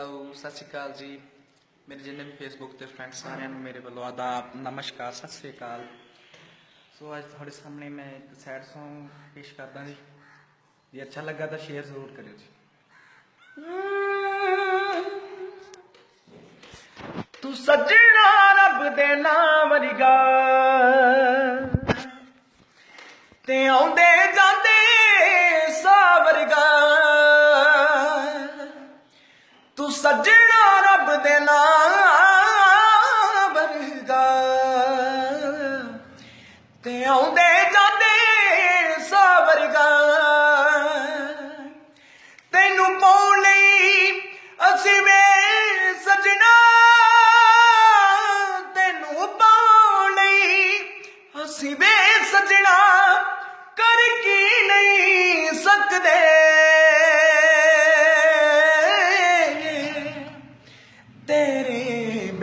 Hello ਸਤਿ ਸ਼੍ਰੀ ਅਕਾਲ ਜੀ। ਮੇਰੇ ਜਿੰਨੇ ਵੀ ਫੇਸਬੁੱਕ ਤੇ ਫਰੈਂਡ ਸਾਰਿਆਂ ਨੂੰ ਮੇਰੇ ਵੱਲੋਂ ਆਦਾਬ, ਨਮਸਕਾਰ, ਸਤਿ ਸ਼੍ਰੀ ਅਕਾਲ। ਸੋ ਅੱਜ ਤੁਹਾਡੇ ਸਾਹਮਣੇ ਮੈਂ ਇੱਕ ਸੈਡ Song ਪੇਸ਼ ਕਰਦਾ ਜੀ। ਜੇ ਅੱਛਾ ਲੱਗਾ ਤਾਂ ਸ਼ੇਅਰ ਜ਼ਰੂਰ ਕਰਿਓ ਜੀ। ਤੂੰ ਸੱਜਣਾ ਰੱਬ ਦੇ ਨਾਮ ਵਰਗਾ। ਤੇ ਆਉਂਦੇ ਸੱਜਣਾ ਰੱਬ ਦੇ ਨਾਮ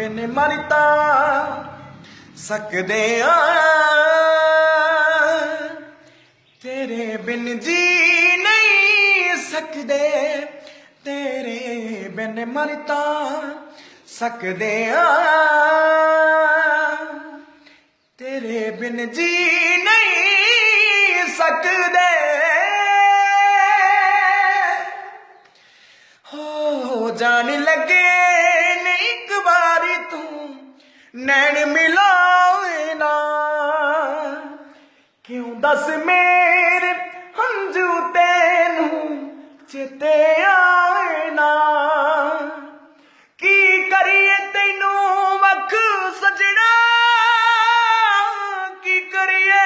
ਤੇਰੇ ਬਿਨ ਤਾਂ ਸਕਦੇ ਆ। ਤੇਰੇ ਬਿਨ ਜੀ ਨਹੀਂ ਸਕਦੇ, ਤੇਰੇ ਬਿਨ ਮਰ ਤਾਂ ਸਕਦੇ ਆ। ਤੇਰੇ ਬਿਨ ਜੀ ਨਹੀਂ ਸਕਦੇ। ਹੋ ਜਾਣ ਲੱਗੇ ਨੈਣ ਮਿਲਾਏ ਨਾ। ਕਿਉਂ ਦੱਸ ਮੇਰੇ ਹੰਝੂ ਤੈਨੂੰ ਚੇਤੇ ਆਏ ਨਾ? ਕੀ ਕਰੀਏ ਤੈਨੂੰ ਵਖ ਸਜਣਾ? ਕੀ ਕਰੀਏ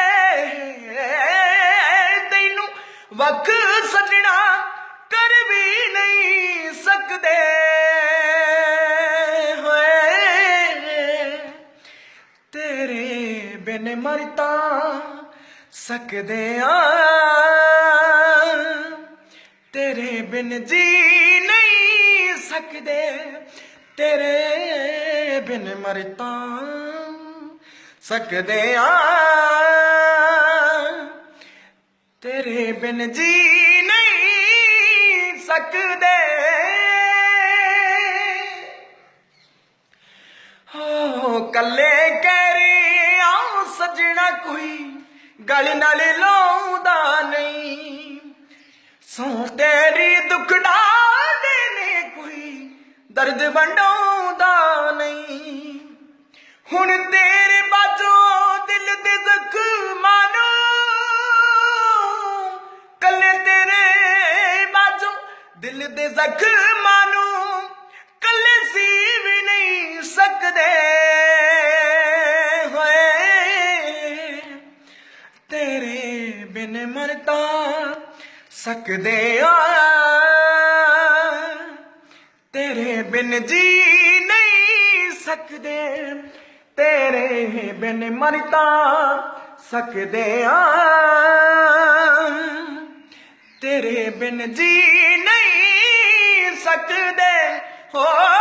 ਤੈਨੂੰ ਵਖ ਸਜਣਾ? ਕਰ ਵੀ ਨਹੀਂ ਸਕਦੇ। ਤੇਰੇ ਬਿਨ ਮਰ ਤਾਂ ਸਕਦੇ ਆ। ਤੇਰੇ ਬਿਨ ਜੀ ਨਹੀਂ ਸਕਦੇ, ਤੇਰੇ ਬਿਨ ਮਰ ਤਾਂ ਸਕਦੇ ਆ। ਤੇਰੇ ਬਿਨ ਜੀ ਨਹੀਂ ਸਕਦੇ। ਕੋਈ ਗਲ ਨਾਲ ਲਾਉਂਦਾ ਨਹੀਂ। ਸੋ ਤੇਰੀ ਦੁਖੜਾ ਨੇ ਕੋਈ ਦਰਦ ਵੰਡਾਉਂਦਾ ਨਹੀਂ। ਹੁਣ ਤੇਰੇ ਬਾਝੋਂ ਦਿਲ ਦੇ ਜ਼ਖਮਾਂ ਨੂੰ, ਕੱਲੇ ਤੇਰੇ ਬਾਝੋਂ ਦਿਲ ਦੇ ਜ਼ਖਮਾਂ ਨੂੰ ਤੇਰੇ ਬਿਨ ਮਰ ਸਕਦੇ ਆ। ਤੇਰੇ ਬਿਨ ਜੀ ਨਹੀਂ ਸਕਦੇ। ਤੇਰੇ ਬਿਨ ਮਰ ਸਕਦੇ ਆ। ਤੇਰੇ ਬਿਨ ਜੀ ਨਹੀਂ ਸਕਦੇ। ਹੋ